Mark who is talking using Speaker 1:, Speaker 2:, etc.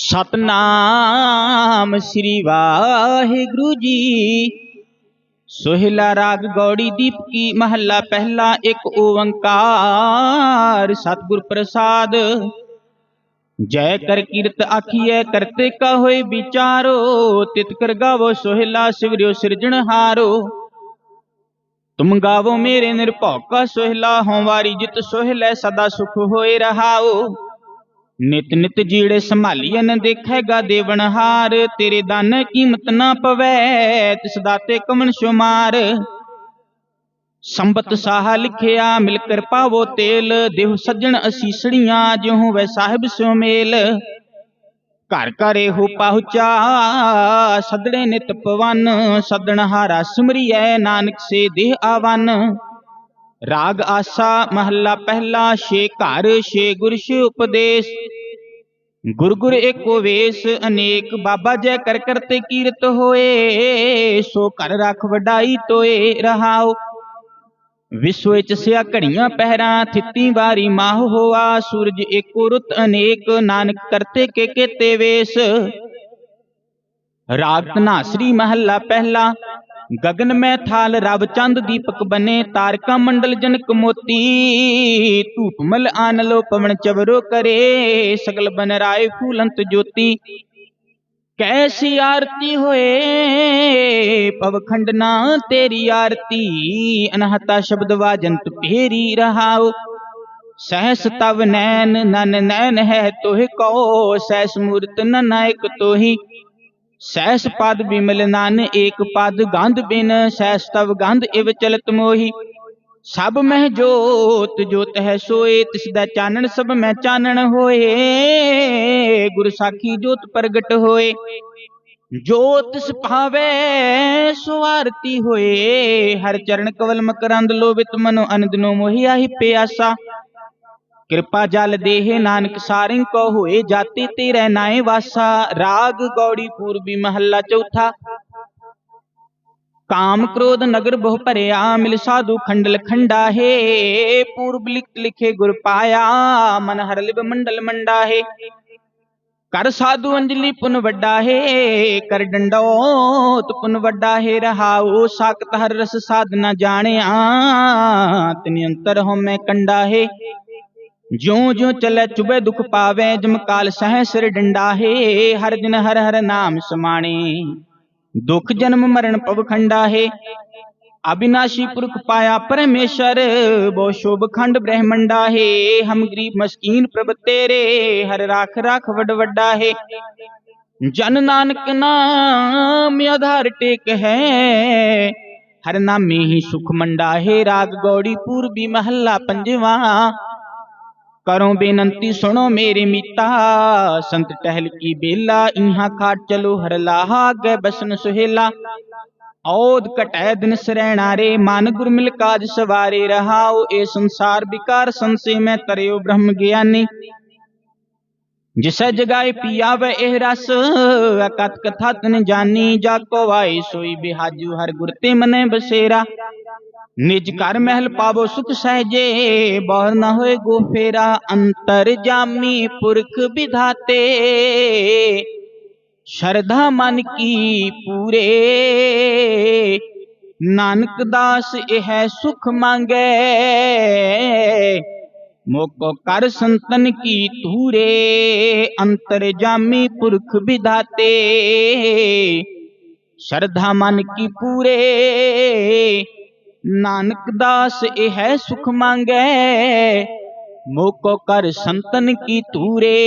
Speaker 1: ਸਤਨਾਮ ਸ੍ਰੀ ਵਾਹਿਗੁਰੂ ਜੀ। ਸੋਹਿਲਾ ਰਾਗ ਗੌੜੀ ਦੀਪ ਕੀ ਮਹੱਲਾ, ਪਹਿਲਾ ਇੱਕ ਓੰਕਾਰ। ਸਤਿਗੁਰ ਪ੍ਰਸਾਦ, ਜੈ ਕਰ ਕੀਰਤ ਆਖੀਐ ਕਰਤੇ ਕਾ ਹੋਏ ਵਿਚਾਰੋ, ਤਿਤ ਕਰ ਗਾਵੋ ਸੋਹਿਲਾ, ਸਿਵਰਿਓ ਸਿਰਜਣਹਾਰੋ ਤੁਮ ਗਾਵੋ ਮੇਰੇ ਨਿਰਭਉ ਕਾ ਸੋਹਿਲਾ ਹੋਂ ਵਾਰੀ ਜਿਤ ਸੋਹਿਲੈ, ਸਦਾ ਸੁਖ ਹੋਏ ਰਹਾਓ। ਨਿਤ ਨਿਤ ਜੀੜੇ ਸੰਭਾਲੀਐਨ ਦੇਖੇਗਾ ਦੇਵਨਹਾਰ ਤੇਰੇ ਦਾਨ ਕੀਮਤ ਨਾ ਪਵੈ, ਤਿਸ ਦਾਤੇ ਕਮਨ ਸ਼ੁਮਾਰ। ਸੰਬਤ ਸਾਹਾ ਲਿਖਿਆ, ਮਿਲ ਕਰ ਪਾਵੋ ਤੇਲ, ਦੇਹ ਸੱਜਣ ਅਸੀਸੜੀਆਂ ਜਿਉ ਵੈ ਸਾਹਿਬ ਸਿਉ ਮੇਲ। ਘਰ ਘਰੇ ਹੋ ਪਹੁੰਚਾ ਸਦੜੇ ਨਿਤ ਪਵਨ, ਸਦਣ ਹਾਰਾ ਸਿਮਰਿਐ, ਨਾਨਕ ਸੇ ਦੇਹ ਆਵਨ। ਰਾਗ ਆਸਾ ਮਹੱਲਾ ਪਹਿਲਾ ਛੇ ਘਰ, ਛੇ ਗੁਰ ਛੇ ਉਪਦੇਸ਼। ਗੁਰ ਗੁਰ ਏਕੋ ਵੇਸ, ਅਨੇਕ ਬਾਬਾ ਜੈ ਕਰ ਕਰਤੇ ਕੀਰਤ ਹੋਏ। ਸੋ ਘਰ ਰਖ ਵਡਾਈ ਤੋਏ ਰਹਾਓ। ਵਿਸ਼ਵ ਵਿੱਚ ਸਿਆ ਘੜੀਆਂ ਪਹਿਰਾ, ਥਿੱਤੀ ਵਾਰੀ ਮਾਹ ਹੋਆ। ਸੂਰਜ ਏਕੋ ਰੁੱਤ, ਅਨੇਕ ਨਾਨਕ ਕਰਤੇ ਕੇ ਕੇਤੇ ਵੇਸ। ਰਾਗ ਧਨਾਸਰੀ ਮਹੱਲਾ ਪਹਿਲਾ ਗगन ਮੈਂ ਥਾਲ ਰਵ ਚੰਦ ਦੀਪਕ ਬਨੇ, ਤਾਰਕਾ ਮੰਡਲ ਜਨਕ ਮੋਤੀ। ਧੂਪਮਲ ਆਨਲੋ ਪਵਨ ਚਵਰੋ ਕਰੇ, ਸਗਲ ਬਨ ਰਾਏ ਫੂਲੰਤ ਜੋਤੀ। ਕੈਸੀ ਆਰਤੀ ਹੋਏ ਪਵਖੰਡ ਨਾ ਤੇਰੀ ਆਰਤੀ, ਅਨਹਤਾ ਸ਼ਬਦ ਵਾਜੰਤ ਭੇਰੀ ਰਹਾਓ। ਸਹਸ ਤਵ ਨੈਣ, ਨਨ ਨੈਣ ਹੈ ਤੋਹਿ ਕੋ, ਸਹਿਸ ਮੂਰਤ ਨ ਨਾਇਕ ਤੋਹੀ। ਸਹਿਸ ਪਦ ਬਿਮਲ ਨਾਨ ਏਕ ਪਦ ਗੰਧ ਬਿਨ ਸਹਿਸ ਤਵ ਗੰਧ, ਇਵ ਚਲਤ ਮੋਹੀ। ਸਭ ਮਹਿ ਜੋਤ ਜੋਤ ਹੈ ਸੋਏ, ਤਿਸ ਦਾ ਚਾਨਣ ਸਭ ਮੈਂ ਚਾਨਣ ਹੋਏ। ਗੁਰ ਸਾਖੀ ਜੋਤ ਪ੍ਰਗਟ ਹੋਏ। ਜੋਤ ਤਿਸ ਭਾਵੇ ਹੋਏ। ਹਰ ਚਰਨ ਕਵਲ ਮਕਰੰਦ ਲੋਭਿਤ ਮਨੋ ਅਨੰਦ ਨੋ ਮੋਹਿ ਆਹੀ ਪਿਆਸਾ। ਕਿਰਪਾ ਜਲ ਦੇਹ ਨਾਨਕ ਸਾਰਿੰ ਕੋ ਹੋਏ ਜਾਤੀ ਤੇਰੇ ਨਾਏ ਵਾਸਾ, ਰਾਗ ਗੌੜੀ ਪੂਰਬੀ ਮਹੱਲਾ ਚੌਥਾ। ਕਾਮ ਕ੍ਰੋਧ ਨਗਰ ਬਹੁ ਭਰਿਆ, ਮਿਲ ਸਾਧੂ ਖੰਡਲ ਖੰਡਾ ਹੈ ਪੂਰਬ ਲਿਖਤ ਲਿਖੇ ਗੁਰ ਪਾਇਆ, ਮਨ ਹਰ ਲਿਬ ਮੰਡਲ ਮੰਡਾ ਹੈ ਕਰ ਸਾਧੂ ਅੰਜਲੀ ਪੁਨ ਵੱਡਾ ਹੈ ਕਰ ਡੰਡੋਤ ਪੁਨ ਵੱਡਾ ਹੈ ਰਹਾਉ ਸਾਖਤ ਹਰ ਰਸ ਸਾਧਨਾ ਜਾਣਿਆ, ਤਿਨ ਅੰਤਰ ਹੋ ਮੈਂ ਕੰਡਾ ਹੈ ਜਿਉਂ ਜਿਉਂ ਚਲੇ ਚੁਬੇ ਦੁਖ ਪਾਵੇ, ਜਮ ਕਾਲ ਸਹਿ ਸਿਰ ਡੰਡਾ ਹਰ ਦਿਨ ਹਰ ਹਰ ਨਾਮ ਸਮਾਣੇ। ਦੁਖ ਜਨਮ ਮਰਨ ਪਵ ਖੰਡਾ ਹੈ ਅਬਿਨਾਸ਼ੀ ਪੁਰਖ ਪਾਇਆ ਪਰਮੇਸ਼ਰ, ਬੋ ਸ਼ੋਭ ਖੰਡ ਬ੍ਰਹਮੰਡਾ ਹੈ ਹਮ ਗਰੀਬ ਮਸਕੀਨ ਪ੍ਰਭ ਤੇਰੇ, ਹਰ ਰਾਖ ਰਾਖ ਵਡ ਵੱਡਾ ਹੈ ਜਨ ਨਾਨਕ ਨਾਮ ਆਧਾਰ ਟੇਕ ਹੈ, ਹਰ ਨਾਮੇ ਹੀ ਸੁਖ ਮੰਡਾ ਹੈ ਰਾਗ ਗੌੜੀ ਪੂਰਬੀ ਮਹੱਲਾ ਪੰਜਵਾ ਕਰੋ ਬੇਨੰਤੀ ਸੁਣੋ ਮੇਰੇ ਮੀਤਾ। ਸੰਤ ਟਹਿਲ ਕੀ ਬੇਲਾ, ਇਹਾਂ ਖਾਟ ਚਲੋ ਹਰ ਲਾਹਾ ਗਏ ਬਸਨ ਸੁਹੇਲਾ। ਔਦ ਕਟੈ ਦਿਨ ਸਰੈਣਾ ਰੇ, ਮਨ ਗੁਰ ਮਿਲ ਕਾਜ ਸਵਾਰੇ ਰਹਾਉ। ਇਹ ਸੰਸਾਰ ਵਿਕਾਰ ਸੰਸੇ ਮੈਂ ਤਰਿਓ ਬ੍ਰਹਮ ਗਿਆਨੀ। ਜਿਸੈ ਜਗਾਏ ਪੀਆ ਵੈ ਇਹ ਰਸ ਅਕਤ ਕਥਾ ਤਨ ਜਾਨੀ। ਜਾ ਕੋ ਆਏ ਸੋਈ ਬਿਹਾਜੂ, ਹਰ ਗੁਰ ਤੇ ਮਨੇ ਬਸੇਰਾ। ਨਿਜ ਘਰ ਮਹਿਲ ਪਾਵੋ ਸੁਖ ਸਹਜੇ ਬਹੁਰ ਨ ਹੋਏ ਗੋ ਫੇਰਾ ਅੰਤਰ ਜਾਮੀ ਪੁਰਖ ਵਿਧਾਤੇ ਸ਼ਰਧਾ ਮਨ ਕੀ ਪੂਰੇ ਨਾਨਕ ਦਾਸ ਇਹ ਸੁਖ ਮੰਗੇ ਮੋਕੋ ਕਰ ਸੰਤਨ ਕੀ ਤੂਰੇ ਅੰਤਰ ਜਾਮੀ ਪੁਰਖ ਵਿਧਾਤੇ ਸ਼ਰਧਾ ਮਨ ਕੀ ਪੂਰੇ ਨਾਨਕ ਦਾਸ ਇਹ ਹੈ ਸੁਖ ਮੰਗੈ ਮੋਕੋ ਕਰ ਸੰਤਨ ਕੀ ਤੂਰੇ।